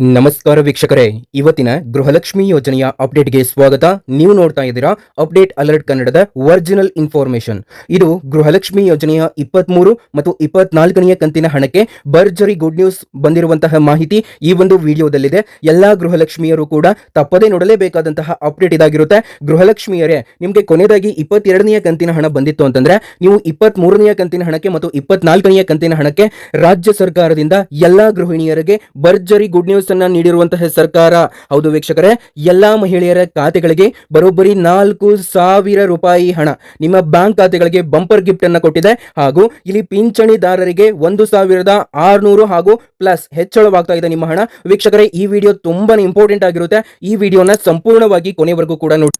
ನಮಸ್ಕಾರ ವೀಕ್ಷಕರೇ. ಇವತ್ತಿನ ಗೃಹಲಕ್ಷ್ಮಿ ಯೋಜನೆಯ ಅಪ್ಡೇಟ್ಗೆ ಸ್ವಾಗತ. ನೀವು ನೋಡ್ತಾ ಇದ್ದೀರಾ ಅಪ್ಡೇಟ್ ಅಲರ್ಟ್ ಕನ್ನಡದ ಒರಿಜಿನಲ್ ಇನ್ಫಾರ್ಮೇಶನ್ ಇದು ಗೃಹಲಕ್ಷ್ಮಿ ಯೋಜನೆಯ ಇಪ್ಪತ್ಮೂರು ಮತ್ತು ಇಪ್ಪತ್ನಾಲ್ಕನೆಯ ಕಂತಿನ ಹಣಕ್ಕೆ ಭರ್ಜರಿ ಗುಡ್ ನ್ಯೂಸ್ ಬಂದಿರುವಂತಹ ಮಾಹಿತಿ ಈ ಒಂದು ವಿಡಿಯೋದಲ್ಲಿದೆ. ಎಲ್ಲಾ ಗೃಹಲಕ್ಷ್ಮಿಯರು ಕೂಡ ತಪ್ಪದೇ ನೋಡಲೇಬೇಕಾದಂತಹ ಅಪ್ಡೇಟ್ ಇದಾಗಿರುತ್ತೆ. ಗೃಹಲಕ್ಷ್ಮಿಯರೇ, ನಿಮಗೆ ಕೊನೆಯದಾಗಿ ಇಪ್ಪತ್ತೆರಡನೆಯ ಕಂತಿನ ಹಣ ಬಂದಿತ್ತು ಅಂತಂದ್ರೆ ನೀವು ಇಪ್ಪತ್ತ್ ಮೂರನೆಯ ಕಂತಿನ ಹಣಕ್ಕೆ ಮತ್ತು ಇಪ್ಪತ್ನಾಲ್ಕನೆಯ ಕಂತಿನ ಹಣಕ್ಕೆ ರಾಜ್ಯ ಸರ್ಕಾರದಿಂದ ಎಲ್ಲಾ ಗೃಹಿಣಿಯರಿಗೆ ಭರ್ಜರಿ ಗುಡ್ ನ್ಯೂಸ್ ಅನ್ನ ನೀಡಿರುವಂತಹ ಸರ್ಕಾರ. ಹೌದು ವೀಕ್ಷಕರೇ, ಎಲ್ಲಾ ಮಹಿಳೆಯರ ಖಾತೆಗಳಿಗೆ ಬರೋಬ್ಬರಿ ನಾಲ್ಕು ಸಾವಿರ ರೂಪಾಯಿ ಹಣ. ನಿಮ್ಮ ಬ್ಯಾಂಕ್ ಖಾತೆಗಳಿಗೆ ಬಂಪರ್ ಗಿಫ್ಟ್ ಅನ್ನ ಕೊಟ್ಟಿದೆ. ಹಾಗೂ ಇಲ್ಲಿ ಪಿಂಚಣಿದಾರರಿಗೆ ಒಂದು ಸಾವಿರದ ಆರುನೂರು ಹಾಗೂ ಪ್ಲಸ್ ಹೆಚ್ಚಳವಾಗ್ತಾ ಇದೆ ನಿಮ್ಮ ಹಣ. ವೀಕ್ಷಕರೇ, ಈ ವಿಡಿಯೋ ತುಂಬಾನೇ ಇಂಪಾರ್ಟೆಂಟ್ ಆಗಿರುತ್ತೆ. ಈ ವಿಡಿಯೋನ ಸಂಪೂರ್ಣವಾಗಿ ಕೊನೆವರೆಗೂ ಕೂಡ ನೋಡಿ.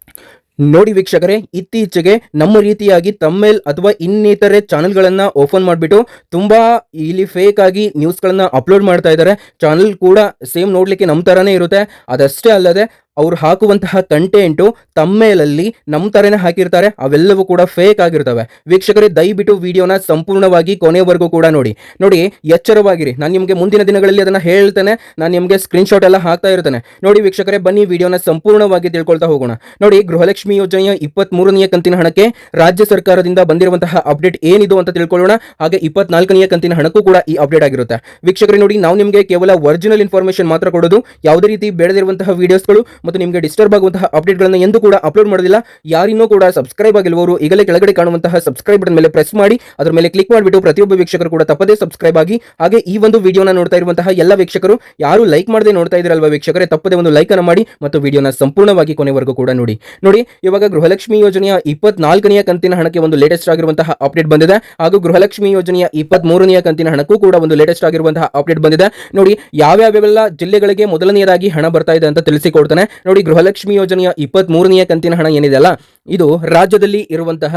ನೋಡಿ ವೀಕ್ಷಕರೇ, ಇತ್ತೀಚೆಗೆ ನಮ್ಮ ರೀತಿಯಾಗಿ ತಮ್ಮೇಲ್ ಅಥವಾ ಇನ್ನಿತರೆ ಚಾನೆಲ್ಗಳನ್ನು ಓಪನ್ ಮಾಡಿಬಿಟ್ಟು ತುಂಬಾ ಇಲ್ಲಿ ಫೇಕ್ ಆಗಿ ನ್ಯೂಸ್ಗಳನ್ನು ಅಪ್ಲೋಡ್ ಮಾಡ್ತಾ ಇದ್ದಾರೆ. ಚಾನೆಲ್ ಕೂಡ ಸೇಮ್ ನೋಡಲಿಕ್ಕೆ ನಮ್ಮ ತರಾನೇ ಇರುತ್ತೆ. ಅದಷ್ಟೇ ಅಲ್ಲದೆ ಅವ್ರು ಹಾಕುವಂತಹ ಕಂಟೆಂಟು ತಮ್ಮೇಲಲ್ಲಿ ನಮ್ಮ ತರನೇ ಹಾಕಿರ್ತಾರೆ, ಅವೆಲ್ಲವೂ ಕೂಡ ಫೇಕ್ ಆಗಿರ್ತವೆ. ವೀಕ್ಷಕರೇ, ದಯವಿಟ್ಟು ವಿಡಿಯೋನ ಸಂಪೂರ್ಣವಾಗಿ ಕೊನೆವರೆಗೂ ಕೂಡ ನೋಡಿ. ನೋಡಿ, ಎಚ್ಚರವಾಗಿರಿ. ನಾನು ನಿಮಗೆ ಮುಂದಿನ ದಿನಗಳಲ್ಲಿ ಅದನ್ನು ಹೇಳ್ತೇನೆ. ನಾನು ನಿಮಗೆ ಸ್ಕ್ರೀನ್ಶಾಟ್ ಎಲ್ಲ ಹಾಕ್ತಾ ಇರ್ತೇನೆ. ನೋಡಿ ವೀಕ್ಷಕರೇ, ಬನ್ನಿ ವಿಡಿಯೋನ ಸಂಪೂರ್ಣವಾಗಿ ತಿಳ್ಕೊಳ್ತಾ ಹೋಗೋಣ. ನೋಡಿ, ಗೃಹಲಕ್ಷ್ಮಿ ಯೋಜನೆಯ ಇಪ್ಪತ್ತ್ ಮೂರನೆಯ ಕಂತಿನ ಹಣಕ್ಕೆ ರಾಜ್ಯ ಸರ್ಕಾರದಿಂದ ಬಂದಿರುವಂತಹ ಅಪ್ಡೇಟ್ ಏನಿದು ಅಂತ ತಿಳ್ಕೊಳ್ಳೋಣ. ಹಾಗೆ ಇಪ್ಪತ್ನಾಲ್ಕನೆಯ ಕಂತಿನ ಹಣಕ್ಕೂ ಕೂಡ ಈ ಅಪ್ಡೇಟ್ ಆಗಿರುತ್ತೆ. ವೀಕ್ಷಕರೇ, ನೋಡಿ, ನಾವು ನಿಮಗೆ ಕೇವಲ ಒರಿಜಿನಲ್ ಇನ್ಫಾರ್ಮೇಶನ್ ಮಾತ್ರ ಕೊಡೋದು. ಯಾವುದೇ ರೀತಿ ಬೆಳೆದಿರುವಂತಹ ವಿಡಿಯೋಸ್ಗಳು ಮತ್ತು ನಿಮಗೆ ಡಿಸ್ಟರ್ಬ್ ಆಗುವಂತಹ ಅಪ್ಡೇಟ್ಗಳನ್ನು ಎಂದು ಕೂಡ ಅಪ್ಲೋಡ್ ಮಾಡೋದಿಲ್ಲ ಯಾರಿನ್ನೂ ಕೂಡ ಸಬ್ಸ್ಕ್ರೈಬ್ ಆಗಿರುವವರು ಈಗಲೇ ಕೆಳಗಡೆ ಕಾಣುವಂತಹ ಸಬ್ಸ್ಕ್ರೈಬ್ ಬಟನ್ ಮೇಲೆ ಪ್ರೆಸ್ ಮಾಡಿ, ಅದರ ಮೇಲೆ ಕ್ಲಿಕ್ ಮಾಡಿಬಿಟ್ಟು ಪ್ರತಿಯೊಬ್ಬ ವೀಕ್ಷಕರು ಕೂಡ ತಪ್ಪದೇ ಸಬ್ಸ್ಕ್ರೈಬ್ ಆಗಿ, ಹಾಗೆ ಈ ಒಂದು ವಿಡಿಯೋನ ನೋಡ್ತಾ ಇರುವಂತಹ ಎಲ್ಲ ವೀಕ್ಷಕರು, ಯಾರು ಲೈಕ್ ಮಾಡದೆ ನೋಡ್ತಾ ಇದ್ರಲ್ವಾ ವೀಕ್ಷಕರೇ, ತಪ್ಪದೇ ಒಂದು ಲೈಕ್ ಅನ್ನು ಮಾಡಿ ಮತ್ತು ವಿಡಿಯೋನ ಸಂಪೂರ್ಣವಾಗಿ ಕೊನೆವರೆಗೂ ಕೂಡ ನೋಡಿ. ನೋಡಿ, ಇವಾಗ ಗೃಹಲಕ್ಷ್ಮಿ ಯೋಜನೆಯ ಇಪ್ಪತ್ನಾಲ್ಕನೆಯ ಕಂತಿನ ಹಣಕ್ಕೆ ಒಂದು ಲೇಟೆಸ್ಟ್ ಆಗಿರುವಂತಹ ಅಪ್ಡೇಟ್ ಬಂದಿದೆ. ಹಾಗೂ ಗೃಹಲಕ್ಷ್ಮಿ ಯೋಜನೆಯ ಇಪ್ಪತ್ತ್ ಮೂರನೆಯ ಕಂತಿನ ಹಣಕ್ಕೂ ಕೂಡ ಒಂದು ಲೇಟೆಸ್ಟ್ ಆಗಿರುವಂತಹ ಅಪ್ಡೇಟ್ ಬಂದಿದೆ. ನೋಡಿ ಯಾವ್ಯಾವೆಲ್ಲ ಜಿಲ್ಲೆಗಳಿಗೆ ಮೊದಲನೆಯದಾಗಿ ಹಣ ಬರ್ತಾ ಇದೆ ಅಂತ ತಿಳಿಸಿಕೊಡ್ತಾನೆ. ನೋಡಿ ಗೃಹಲಕ್ಷ್ಮಿ ಯೋಜನೆಯ ಇಪ್ಪತ್ತ್ ಮೂರನೆಯ ಕಂತಿನ ಹಣ ಏನಿದೆ ಅಲ್ಲ? ಇದು ರಾಜ್ಯದಲ್ಲಿ ಇರುವಂತಹ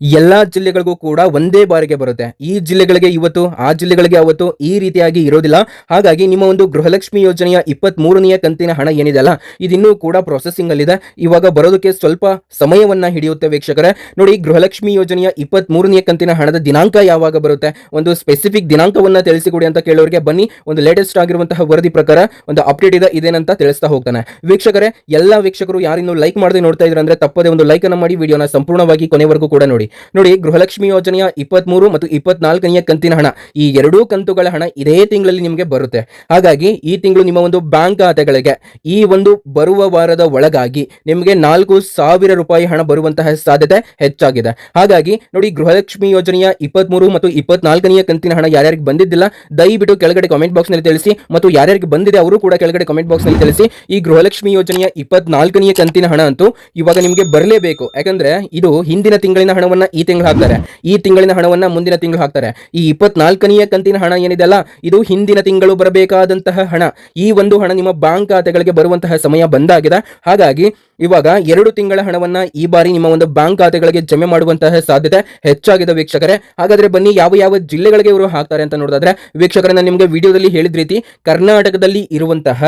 ಎಲ್ಲಾ ಜಿಲ್ಲೆಗಳಿಗೂ ಕೂಡ ಒಂದೇ ಬಾರಿಗೆ ಬರುತ್ತೆ. ಈ ಜಿಲ್ಲೆಗಳಿಗೆ ಇವತ್ತು, ಆ ಜಿಲ್ಲೆಗಳಿಗೆ ಅವತ್ತು ಈ ರೀತಿಯಾಗಿ ಇರೋದಿಲ್ಲ. ಹಾಗಾಗಿ ನಿಮ್ಮ ಒಂದು ಗೃಹಲಕ್ಷ್ಮಿ ಯೋಜನೆಯ ಇಪ್ಪತ್ತ್ ಮೂರನೆಯ ಕಂತಿನ ಹಣ ಏನಿದೆ ಅಲ್ಲ, ಇದಿನ್ನೂ ಕೂಡ ಪ್ರೊಸೆಸಿಂಗ್ ಅಲ್ಲಿದೆ. ಇವಾಗ ಬರೋದಕ್ಕೆ ಸ್ವಲ್ಪ ಸಮಯವನ್ನ ಹಿಡಿಯುತ್ತೆ ವೀಕ್ಷಕರೇ. ನೋಡಿ, ಗೃಹಲಕ್ಷ್ಮಿ ಯೋಜನೆಯ ಇಪ್ಪತ್ತ್ ಕಂತಿನ ಹಣದ ದಿನಾಂಕ ಯಾವಾಗ ಬರುತ್ತೆ? ಒಂದು ಸ್ಪೆಸಿಫಿಕ್ ದಿನಾಂಕವನ್ನ ತಿಳಿಸಿಕೊಡಿ ಅಂತ ಕೇಳೋರಿಗೆ ಬನ್ನಿ. ಒಂದು ಲೇಟೆಸ್ಟ್ ಆಗಿರುವಂತಹ ವರದಿ ಪ್ರಕಾರ ಒಂದು ಅಪ್ಡೇಟ್ ಇದೆ, ಇದೇನಂತ ತಿಳಿಸ್ತಾ ಹೋಗ್ತಾನೆ. ವೀಕ್ಷಕರೇ, ಎಲ್ಲ ವೀಕ್ಷಕರು ಯಾರಿನ್ನೂ ಲೈಕ್ ಮಾಡದೆ ನೋಡ್ತಾ ಇದ್ರೆ ಅಂದ್ರೆ ತಪ್ಪದೆ ಒಂದು ಲೈಕ್ ಅನ್ನ ಮಾಡಿ ವಿಡಿಯೋನ ಸಂಪೂರ್ಣವಾಗಿ ಕೊನೆವರೆಗೂ ಕೂಡ ನೋಡಿ. ನೋಡಿ, ಗೃಹಲಕ್ಷ್ಮಿ ಯೋಜನೆಯ ಇಪ್ಪತ್ಮೂರು ಮತ್ತು ಇಪ್ಪತ್ನಾಲ್ಕನೆಯ ಕಂತಿನ ಹಣ, ಈ ಎರಡೂ ಕಂತುಗಳ ಹಣ ಇದೇ ತಿಂಗಳಲ್ಲಿ ನಿಮಗೆ ಬರುತ್ತೆ. ಹಾಗಾಗಿ, ಈ ತಿಂಗಳು ನಿಮ್ಮ ಒಂದು ಬ್ಯಾಂಕ್ ಖಾತೆಗಳಿಗೆ, ಈ ಒಂದು ಬರುವ ವಾರದ ಒಳಗಾಗಿ ನಿಮಗೆ ನಾಲ್ಕು ಸಾವಿರ ರೂಪಾಯಿ ಹಣ ಬರುವಂತಹ ಸಾಧ್ಯತೆ ಹೆಚ್ಚಾಗಿದೆ. ಹಾಗಾಗಿ, ನೋಡಿ, ಗೃಹಲಕ್ಷ್ಮಿ ಯೋಜನೆಯ ಇಪ್ಪತ್ಮೂರು ಮತ್ತು ಇಪ್ಪತ್ನಾಲ್ಕನೆಯ ಕಂತಿನ ಹಣ ಯಾರ್ಯಾರಿಗೆ ಬಂದಿದ್ದಿಲ್ಲ, ದಯವಿಟ್ಟು ಕೆಳಗಡೆ ಕಾಮೆಂಟ್ ಬಾಕ್ಸ್ನಲ್ಲಿ ತಿಳಿಸಿ ಮತ್ತು ಯಾರ್ಯಾರಿಗೆ ಬಂದಿದೆ ಅವರು ಕೂಡ ಕೆಳಗಡೆ ಕಾಮೆಂಟ್ ಬಾಕ್ಸ್ನಲ್ಲಿ ತಿಳಿಸಿ. ಈ ಗೃಹಲಕ್ಷ್ಮಿ ಯೋಜನೆಯ ಇಪ್ಪತ್ನಾಲ್ಕನೆಯ ಕಂತಿನ ಹಣ ಅಂತೂ ಇವಾಗ ನಿಮಗೆ ಬರಲೇಬೇಕು. ಯಾಕಂದ್ರೆ, ಇದು ಹಿಂದಿನ ತಿಂಗಳಿನ ಹಣವನ್ನ ಈ ತಿಂಗಳು ಹಾಕ್ತಾರೆ. ಈ ತಿಂಗಳಿನ ಹಣವನ್ನ ಮುಂದಿನ ತಿಂಗಳು ಹಾಕ್ತಾರೆ. ಈ ಇಪ್ಪತ್ನಾಲ್ಕನೆಯ ಕಂತಿನ ಹಣ ಏನಿದೆ ಅಲ್ಲ ಇದು ಹಿಂದಿನ ತಿಂಗಳು ಬರಬೇಕಾದಂತಹ ಹಣ. ಈ ಒಂದು ಹಣ ನಿಮ್ಮ ಬ್ಯಾಂಕ್ ಖಾತೆಗಳಿಗೆ ಬರುವಂತಹ ಸಮಯ ಬಂದಾಗಿದೆ. ಹಾಗಾಗಿ ಇವಾಗ ಎರಡು ತಿಂಗಳ ಹಣವನ್ನ ಈ ಬಾರಿ ನಿಮ್ಮ ಒಂದು ಬ್ಯಾಂಕ್ ಖಾತೆಗಳಿಗೆ ಜಮೆ ಮಾಡುವಂತಹ ಸಾಧ್ಯತೆ ಹೆಚ್ಚಾಗಿದೆ ವೀಕ್ಷಕರೇ. ಹಾಗಾದ್ರೆ ಬನ್ನಿ, ಯಾವ ಯಾವ ಜಿಲ್ಲೆಗಳಿಗೆ ಇವರು ಹಾಕ್ತಾರೆ ಅಂತ ನೋಡೋದಾದ್ರೆ, ವೀಕ್ಷಕರೇ, ನಾನು ನಿಮಗೆ ವಿಡಿಯೋದಲ್ಲಿ ಹೇಳಿದ ರೀತಿ ಕರ್ನಾಟಕದಲ್ಲಿ ಇರುವಂತಹ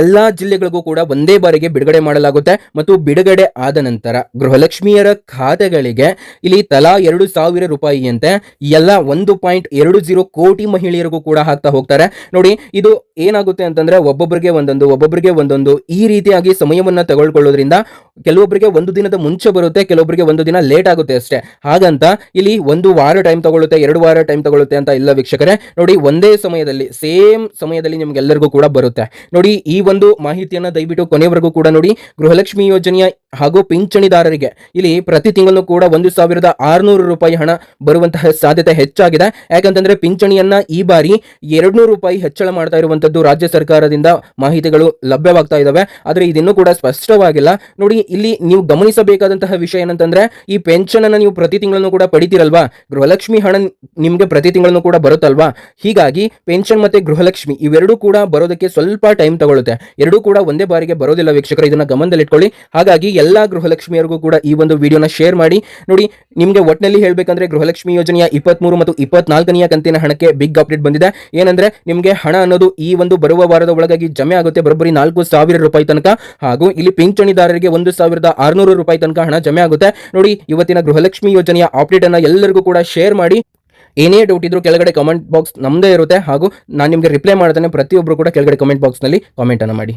ಎಲ್ಲಾ ಜಿಲ್ಲೆಗಳಿಗೂ ಕೂಡ ಒಂದೇ ಬಾರಿಗೆ ಬಿಡುಗಡೆ ಮಾಡಲಾಗುತ್ತೆ ಮತ್ತು ಬಿಡುಗಡೆ ಆದ ನಂತರ ಗೃಹಲಕ್ಷ್ಮಿಯರ ಖಾತೆಗಳಿಗೆ ಇಲ್ಲಿ ತಲಾ ಎರಡು ಸಾವಿರ ರೂಪಾಯಿಯಂತೆ ಎಲ್ಲ ಒಂದು ಪಾಯಿಂಟ್ ಎರಡು ಜೀರೋ ಕೋಟಿ ಮಹಿಳೆಯರಿಗೂ ಕೂಡ ಹಾಕ್ತಾ ಹೋಗ್ತಾರೆ. ನೋಡಿ, ಇದು ಏನಾಗುತ್ತೆ ಅಂತಂದ್ರೆ ಒಬ್ಬೊಬ್ಬರಿಗೆ ಒಂದೊಂದು ಒಬ್ಬೊಬ್ಬರಿಗೆ ಒಂದೊಂದು ಈ ರೀತಿಯಾಗಿ ಸಮಯವನ್ನ ತಗೊಳ್ಕೊಳ್ಳೋದ್ರಿಂದ ಕೆಲವೊಬ್ಬರಿಗೆ ಒಂದು ದಿನದ ಮುಂಚೆ ಬರುತ್ತೆ ಕೆಲವೊಬ್ಬರಿಗೆ ಒಂದು ದಿನ ಲೇಟ್ ಆಗುತ್ತೆ ಅಷ್ಟೇ. ಹಾಗಂತ ಇಲ್ಲಿ ಒಂದು ವಾರ ಟೈಮ್ ತಗೊಳ್ಳುತ್ತೆ, ಎರಡು ವಾರ ಟೈಮ್ ತಗೊಳ್ಳುತ್ತೆ ಅಂತ ಇಲ್ಲ ವೀಕ್ಷಕರೇ. ನೋಡಿ, ಒಂದೇ ಸಮಯದಲ್ಲಿ, ಸೇಮ್ ಸಮಯದಲ್ಲಿ ನಿಮ್ಗೆಲ್ಲರಿಗೂ ಕೂಡ ಬರುತ್ತೆ. ನೋಡಿ ಒಂದು ಮಾಹಿತಿಯನ್ನ ದಯವಿಟ್ಟು ಕೊನೆವರೆಗೂ ಕೂಡ ನೋಡಿ. ಗೃಹಲಕ್ಷ್ಮಿ ಯೋಜನೆಯ ಹಾಗೂ ಪಿಂಚಣಿದಾರರಿಗೆ ಇಲ್ಲಿ ಪ್ರತಿ ತಿಂಗಳು ಕೂಡ ಒಂದು ಸಾವಿರದ ಆರುನೂರು ರೂಪಾಯಿ ಹಣ ಬರುವಂತಹ ಸಾಧ್ಯತೆ ಹೆಚ್ಚಾಗಿದೆ. ಯಾಕಂತಂದ್ರೆ ಪಿಂಚಣಿಯನ್ನ ಈ ಬಾರಿ ಎರಡ್ನೂರು ರೂಪಾಯಿ ಹೆಚ್ಚಳ ಮಾಡ್ತಾ ಇರುವಂತದ್ದು ರಾಜ್ಯ ಸರ್ಕಾರದಿಂದ ಮಾಹಿತಿಗಳು ಲಭ್ಯವಾಗ್ತಾ ಇದಾವೆ. ಆದ್ರೆ ಇದಿನ್ನೂ ಕೂಡ ಸ್ಪಷ್ಟವಾಗಿಲ್ಲ. ನೋಡಿ, ಇಲ್ಲಿ ನೀವು ಗಮನಿಸಬೇಕಾದಂತಹ ವಿಷಯ ಏನಂತಂದ್ರೆ, ಈ ಪೆನ್ಷನ್ ಅನ್ನ ನೀವು ಪ್ರತಿ ತಿಂಗಳನ್ನು ಕೂಡ ಪಡಿತೀರಲ್ವಾ? ಗೃಹಲಕ್ಷ್ಮಿ ಹಣ ನಿಮ್ಗೆ ಪ್ರತಿ ತಿಂಗಳನ್ನು ಕೂಡ ಬರುತ್ತಲ್ವಾ? ಹೀಗಾಗಿ ಪೆನ್ಷನ್ ಮತ್ತೆ ಗೃಹಲಕ್ಷ್ಮಿ ಇವೆರಡೂ ಕೂಡ ಬರೋದಕ್ಕೆ ಸ್ವಲ್ಪ ಟೈಮ್ ತಗೊಳುತ್ತೆ ಎರಡೂ ಕೂಡ ಒಂದೇ ಬಾರಿಗೆ ಬರೋದಿಲ್ಲ ವೀಕ್ಷಕರು, ಇದನ್ನ ಗಮನದಲ್ಲಿಟ್ಕೊಳ್ಳಿ. ಹಾಗಾಗಿ ಎಲ್ಲಾ ಗೃಹಲಕ್ಷ್ಮಿಯರಿಗೂ ಕೂಡ ಈ ಒಂದು ವಿಡಿಯೋನ ಶೇರ್ ಮಾಡಿ. ನೋಡಿ, ನಿಮಗೆ ಒಟ್ಟಿನಲ್ಲಿ ಹೇಳಬೇಕಂದ್ರೆ ಗೃಹಲಕ್ಷ್ಮಿ ಯೋಜನೆಯ ಇಪ್ಪತ್ಮೂರು ಮತ್ತು ಇಪ್ಪತ್ನಾಲ್ಕನೆಯ ಕಂತಿನ ಹಣಕ್ಕೆ ಬಿಗ್ ಅಪ್ಡೇಟ್ ಬಂದಿದೆ. ಏನಂದ್ರೆ, ನಿಮಗೆ ಹಣ ಅನ್ನೋದು ಈ ಒಂದು ಬರುವ ವಾರದ ಒಳಗಾಗಿ ಜಮೆ ಆಗುತ್ತೆ ಬರೋಬ್ಬರಿ ನಾಲ್ಕು ಸಾವಿರ ರೂಪಾಯಿ ತನಕ. ಹಾಗೂ ಇಲ್ಲಿ ಪಿಂಚಣಿದಾರರಿಗೆ ಒಂದು ಸಾವಿರದ ಆರುನೂರು ರೂಪಾಯಿ ತನಕ ಹಣ ಜಮೆ ಆಗುತ್ತೆ. ನೋಡಿ, ಇವತ್ತಿನ ಗೃಹಲಕ್ಷ್ಮಿ ಯೋಜನೆಯ ಅಪ್ಡೇಟ್ ಅನ್ನ ಎಲ್ಲರಿಗೂ ಕೂಡ ಶೇರ್ ಮಾಡಿ. ಏನೇ ಡೌಟ್ ಇದ್ರೂ ಕೆಳಗಡೆ ಕಮೆಂಟ್ ಬಾಕ್ಸ್ ನಮ್ಮದೇ ಇರುತ್ತೆ ಹಾಗೂ ನಾನು ನಿಮಗೆ ರಿಪ್ಲೈ ಮಾಡ್ತಾನೆ ಪ್ರತಿಯೊಬ್ಬರು ಕೂಡ ಕೆಳಗಡೆ ಕಮೆಂಟ್ ಬಾಕ್ಸ್ನಲ್ಲಿ ಕಾಮೆಂಟನ್ನು ಮಾಡಿ.